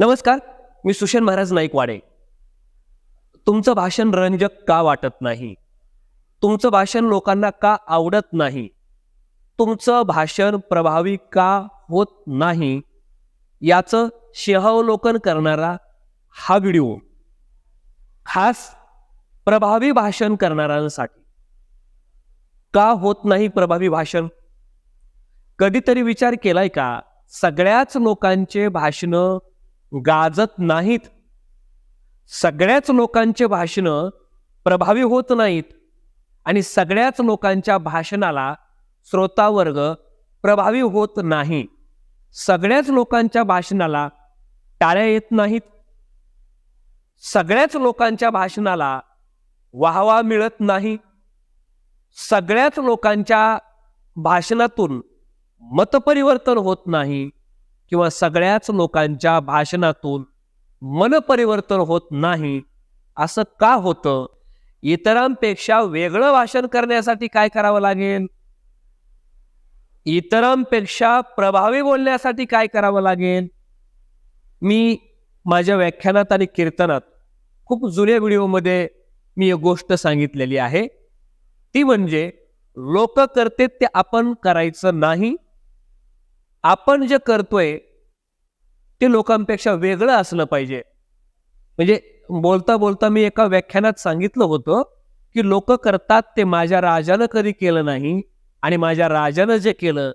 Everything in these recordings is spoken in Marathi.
नमस्कार मी सुषेण महाराज नाईकवाडे. तुमचं भाषण रंजक का वाटत नाही? तुमचं भाषण लोकांना का आवडत नाही? तुमचं भाषण प्रभावी का होत नाही? याचं शेहावलोकन करणारा हा व्हिडिओ. खास प्रभावी भाषण करणाऱ्यांसाठी. का होत नाही प्रभावी भाषण? कधीतरी विचार केलाय का? सगळ्याच लोकांचे भाषण गाजत नाहीत. सगळ्याच लोकांचे भाषणं प्रभावी होत नाहीत आणि सगळ्याच लोकांच्या भाषणाला श्रोतावर्ग प्रभावी होत नाही. सगळ्याच लोकांच्या भाषणाला टाळ्या येत नाहीत. सगळ्याच लोकांच्या भाषणाला वाहवा मिळत नाही. सगळ्याच लोकांच्या भाषणातून मतपरिवर्तन होत नाही. किंवा सगळ्याच लोकांच्या भाषणातून मनपरिवर्तन होत नाही असं का होतं? इतरांपेक्षा वेगळं भाषण करण्यासाठी काय करावं लागेल? इतरांपेक्षा प्रभावी बोलण्यासाठी काय करावं लागेल? मी माझ्या व्याख्यानात आणि कीर्तनात खूप जुन्या व्हिडिओमध्ये मी एक गोष्ट सांगितलेली आहे. ती म्हणजे लोक करते ते आपण करायचं नाही. आपण जे करतोय ते लोकांपेक्षा वेगळं असलं पाहिजे. म्हणजे बोलता बोलता मी एका व्याख्यानात सांगितलं होतं की लोक करतात ते माझ्या राजानं कधी केलं नाही आणि माझ्या राजानं जे केलं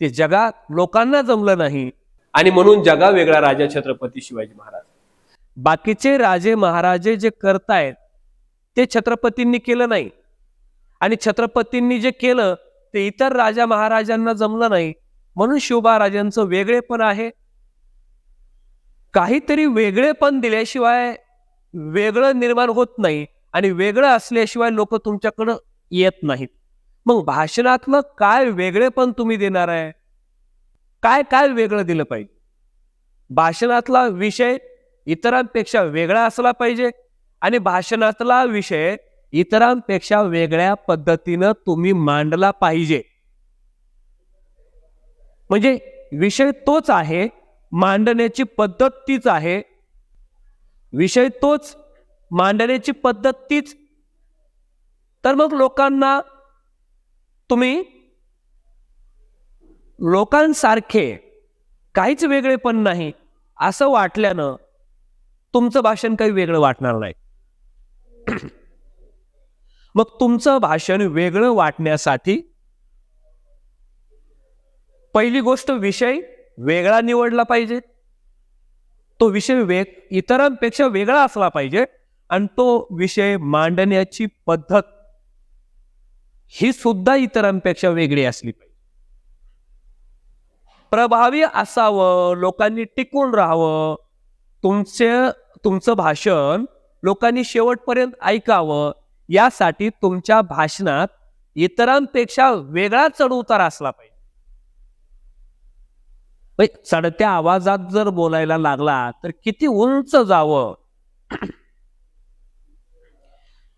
ते जगात लोकांना जमलं नाही. आणि म्हणून जगा वेगळा राजा छत्रपती शिवाजी महाराज. बाकीचे राजे महाराजे जे करतायत ते छत्रपतींनी केलं नाही. आणि छत्रपतींनी जे केलं ते इतर राजा महाराजांना जमलं नाही. म्हणून शिवबा राजांचं वेगळेपण आहे. काहीतरी वेगळेपण दिल्याशिवाय वेगळं निर्माण होत नाही आणि वेगळं असल्याशिवाय लोक तुमच्याकडं येत नाहीत. मग भाषणातलं काय वेगळेपण तुम्ही देणार आहे? काय काय वेगळं दिलं पाहिजे? भाषणातला विषय इतरांपेक्षा वेगळा असला पाहिजे आणि भाषणातला विषय इतरांपेक्षा वेगळ्या पद्धतीनं तुम्ही मांडला पाहिजे. म्हणजे विषय तोच आहे मांडण्याची पद्धत तीच आहे. विषय तोच मांडण्याची पद्धत तीच. तर मग लोकांना तुम्ही लोकांसारखे काहीच वेगळेपण नाही असं वाटल्यानं तुमचं भाषण काही वेगळं वाटणार नाही. मग तुमचं भाषण वेगळं वाटण्यासाठी पहिली गोष्ट विषय वेगळा निवडला पाहिजे. तो विषय वेग इतरांपेक्षा वेगळा असला पाहिजे आणि तो विषय मांडण्याची पद्धत ही सुद्धा इतरांपेक्षा वेगळी असली पाहिजे. प्रभावी असावं लोकांनी टिकून राहावं तुमचे तुमचं भाषण लोकांनी शेवटपर्यंत ऐकावं यासाठी तुमच्या भाषणात इतरांपेक्षा वेगळा चढउतार असला पाहिजे. चढत्या आवाजात जर बोलायला लागला तर किती उंच जावं?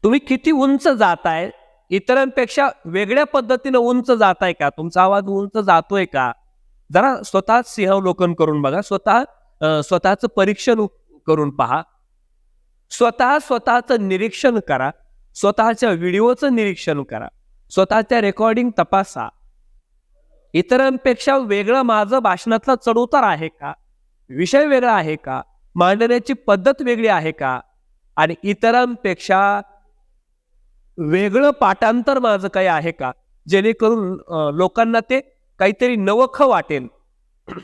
तुम्ही किती उंच जाताय? इतरांपेक्षा वेगळ्या पद्धतीनं उंच जाताय का? तुमचा आवाज उंच जातोय का? जरा स्वतः सिंहावलोकन करून बघा स्वतः स्वतःचं परीक्षण करून पहा. स्वतः स्वतःचं निरीक्षण करा. स्वतःच्या व्हिडिओचं निरीक्षण करा. स्वतःच्या रेकॉर्डिंग तपासा. इतरांपेक्षा वेगळं माझं भाषणातला चढउतार आहे का? विषय वेगळा आहे का? मांडण्याची पद्धत वेगळी आहे का? आणि इतरांपेक्षा वेगळं पाठांतर माझं काही आहे का? जेणेकरून लोकांना ते काहीतरी नवख वाटेल.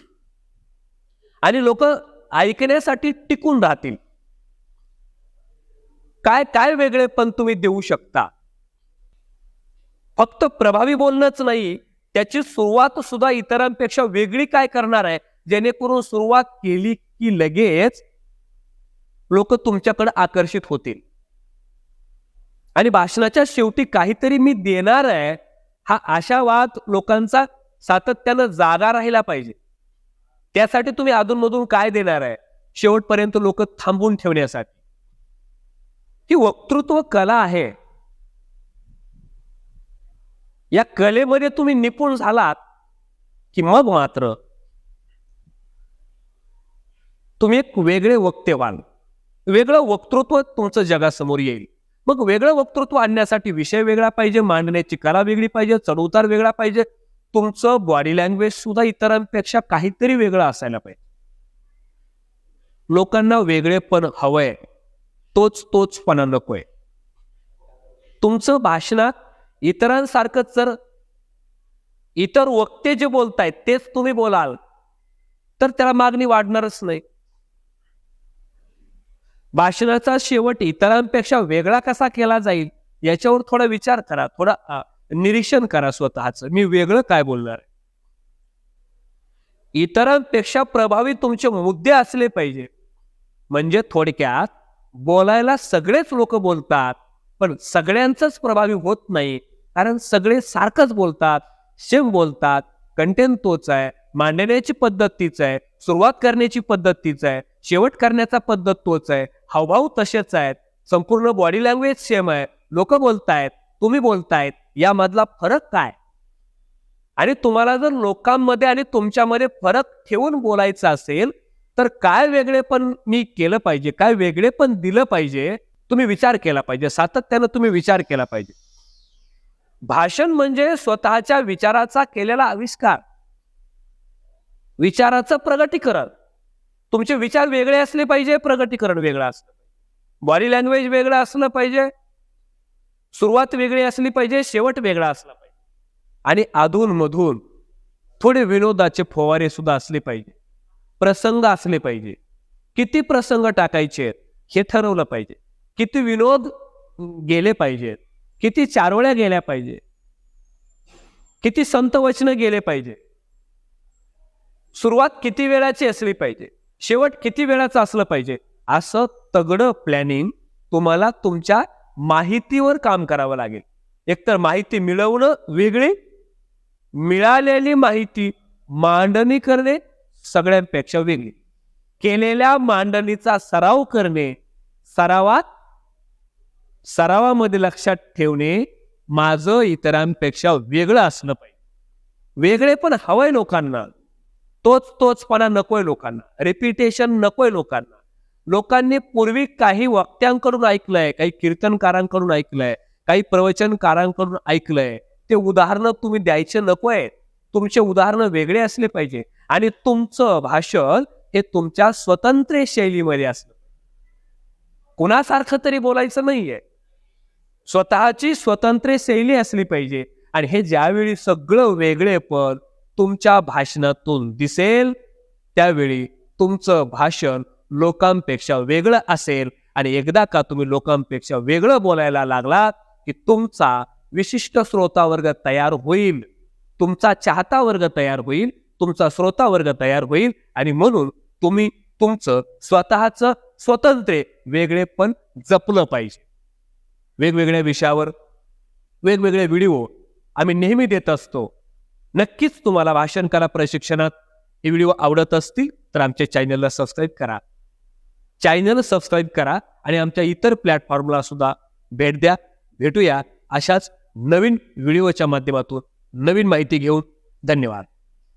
आणि लोक ऐकण्यासाठी टिकून राहतील. काय काय वेगळे पण तुम्ही देऊ शकता. फक्त प्रभावी बोलणंच नाही त्याची सुरुवात सुद्धा इतरांपेक्षा वेगळी काय करणार आहे? जेणेकरून सुरुवात केली की लगेच लोक तुमच्याकडे आकर्षित होतील. आणि भाषणाच्या शेवटी काहीतरी मी देणार आहे. हा आशावाद लोकांचा सातत्यानं जागा राहिला पाहिजे. त्यासाठी तुम्ही अधूनमधून काय देणार आहे? शेवटपर्यंत लोक थांबून ठेवण्यासाठी. ही वक्तृत्व कला आहे. या कलेमध्ये तुम्ही निपुण झालात की मग मात्र तुम्ही एक वेगळे वक्ते व्हाल वेगळं वक्तृत्व तुमचं जगासमोर येईल. मग वेगळं वक्तृत्व आणण्यासाठी विषय वेगळा पाहिजे मांडण्याची कला वेगळी पाहिजे चढउतार वेगळा पाहिजे तुमचं बॉडी लँग्वेज सुद्धा इतरांपेक्षा काहीतरी वेगळं असायला पाहिजे. लोकांना वेगळेपण हवंय तोच तोचपणा नकोय. तुमचं भाषणात इतरांसारखंच जर इतर वक्ते जे बोलतायत तेच तुम्ही बोलाल तर त्याला मागणी वाढणारच नाही. भाषणाचा शेवट इतरांपेक्षा वेगळा कसा केला जाईल याच्यावर थोडा विचार करा थोडा निरीक्षण करा स्वतःच. मी वेगळं काय बोलणार इतरांपेक्षा प्रभावी तुमचे मुद्दे असले पाहिजे. म्हणजे थोडक्यात बोलायला सगळेच लोक बोलतात पण सगळ्यांचंच प्रभावी होत नाही. कारण सगळे सारखंच बोलतात सेम बोलतात कंटेंट तोच आहे मांडण्याची पद्धत तीच आहे सुरुवात करण्याची पद्धत तीच आहे शेवट करण्याचा पद्धत तोच आहे हावभाव तसेच आहेत संपूर्ण बॉडी लँग्वेज सेम आहे लोक बोलतायत तुम्ही बोलतायत यामधला फरक काय? आणि तुम्हाला जर लोकांमध्ये आणि तुमच्यामध्ये फरक ठेवून बोलायचं असेल तर काय वेगळेपण मी केलं पाहिजे काय वेगळेपण दिलं पाहिजे तुम्ही विचार केला पाहिजे सातत्यानं तुम्ही विचार केला पाहिजे. भाषण म्हणजे स्वतःच्या विचाराचा केलेला आविष्कार. विचाराचं प्रगटीकरण. तुमचे विचार वेगळे असले पाहिजे प्रगटीकरण वेगळं असलं बॉडी लँग्वेज वेगळं असलं पाहिजे. सुरुवात वेगळी असली पाहिजे शेवट वेगळा असला पाहिजे. आणि अधूनमधून थोडे विनोदाचे फवारे सुद्धा असले पाहिजे. प्रसंग असले पाहिजे. किती प्रसंग टाकायचे हे ठरवलं पाहिजे. किती विनोद गेले पाहिजेत. किती चारोळ्या गेल्या पाहिजे? किती संत वचनं गेले पाहिजे? सुरुवात किती वेळाची असली पाहिजे? शेवट किती वेळाचं असलं पाहिजे? असं तगडं प्लॅनिंग तुम्हाला तुमच्या माहितीवर काम करावं लागेल. एकतर माहिती मिळवणं वेगळी मिळालेली माहिती मांडणी करणे सगळ्यांपेक्षा वेगळी. केलेल्या मांडणीचा सराव करणे सरावात सरावामध्ये लक्षात ठेवणे माझं इतरांपेक्षा वेगळं असलं पाहिजे. वेगळे पण हवंय लोकांना. तोच तोचपणा नकोय लोकांना. रेपिटेशन नकोय लोकांना. लोकांनी पूर्वी काही वक्त्यांकडून ऐकलंय काही कीर्तनकारांकडून ऐकलंय काही प्रवचनकारांकडून ऐकलंय. ते उदाहरणं तुम्ही द्यायचे नकोय. तुमचे उदाहरणं वेगळे असले पाहिजे. आणि तुमचं भाषण हे तुमच्या स्वतंत्र शैलीमध्ये असलं कुणासारखं तरी बोलायचं नाहीये. स्वतःची स्वतंत्र शैली असली पाहिजे. आणि हे ज्यावेळी सगळं वेगळेपण तुमच्या भाषणातून दिसेल त्यावेळी तुमचं भाषण लोकांपेक्षा वेगळं असेल. आणि एकदा का तुम्ही लोकांपेक्षा वेगळं बोलायला लागलात की तुमचा विशिष्ट श्रोता वर्ग तयार होईल. तुमचा चाहता वर्ग तयार होईल तुमचा श्रोता वर्ग तयार होईल. आणि म्हणून तुम्ही तुमचं स्वतःचं स्वतंत्र वेगळेपण जपलं पाहिजे. वेगवेगळ्या विषयावर वेगवेगळे व्हिडिओ आम्ही नेहमी देत असतो. नक्कीच तुम्हाला भाषण कला प्रशिक्षणात हे व्हिडिओ आवडत असतील तर आमच्या चॅनलला सबस्क्राईब करा. चॅनल सबस्क्राईब करा आणि आमच्या इतर प्लॅटफॉर्मला सुद्धा भेट द्या. भेटूया अशाच नवीन व्हिडिओच्या माध्यमातून. नवीन माहिती घेऊन धन्यवाद.